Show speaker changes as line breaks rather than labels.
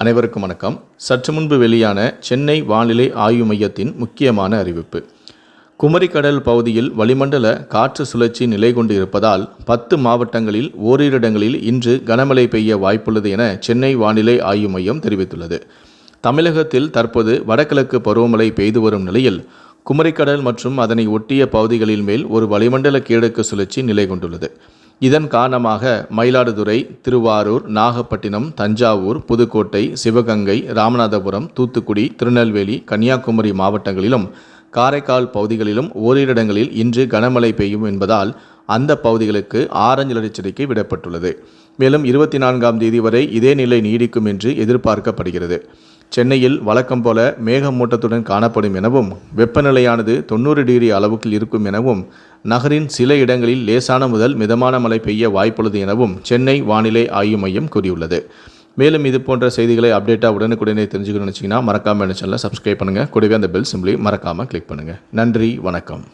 அனைவருக்கும் வணக்கம் சற்று முன்பு வெளியான சென்னை வானிலை ஆய்வு மையத்தின் முக்கியமான அறிவிப்பு குமரிக்கடல் பகுதியில் வளிமண்டல காற்று சுழற்சி நிலை கொண்டு இருப்பதால் பத்து மாவட்டங்களில் ஓரிரு இடங்களில் இன்று கனமழை பெய்ய வாய்ப்புள்ளது என சென்னை வானிலை ஆய்வு மையம் தெரிவித்துள்ளது தமிழகத்தில் தற்போது வடகிழக்கு பருவமழை பெய்து வரும் நிலையில் குமரிக்கடல் மற்றும் அதனை ஒட்டிய பகுதிகளின் மேல் ஒரு வளிமண்டல கீழக்கு சுழற்சி நிலை கொண்டுள்ளது இதன் காரணமாக மயிலாடுதுறை திருவாரூர் நாகப்பட்டினம் தஞ்சாவூர் புதுக்கோட்டை சிவகங்கை ராமநாதபுரம் தூத்துக்குடி திருநெல்வேலி கன்னியாகுமரி மாவட்டங்களிலும் காரைக்கால் பகுதிகளிலும் ஓரிரு இடங்களில் இன்று கனமழை பெய்யும் என்பதால் அந்த பகுதிகளுக்கு ஆரஞ்சு எச்சரிக்கை விடப்பட்டுள்ளது மேலும் இருபத்தி நான்காம் தேதி வரை இதே நிலை நீடிக்கும் என்று எதிர்பார்க்கப்படுகிறது சென்னையில் வழக்கம் போல மேகமூட்டத்துடன் காணப்படும் எனவும் வெப்பநிலையானது தொண்ணூறு டிகிரி அளவுக்கு இருக்கும் எனவும் நகரின் சில இடங்களில் லேசான முதல் மிதமான மழை பெய்ய வாய்ப்புள்ளது எனவும் சென்னை வானிலை ஆய்வு மையம் கூறியுள்ளது மேலும் இது போன்ற செய்திகளை அப்டேட்டாக உடனுக்குடனே தெரிஞ்சுக்கணும்னு வச்சிங்கன்னா மறக்காமல் என்ன சேனலை சப்ஸ்கிரைப் பண்ணுங்கள் கூடவே அந்த பெல் சிம்பிளையும் மறக்காமல் கிளிக் பண்ணுங்கள் நன்றி வணக்கம்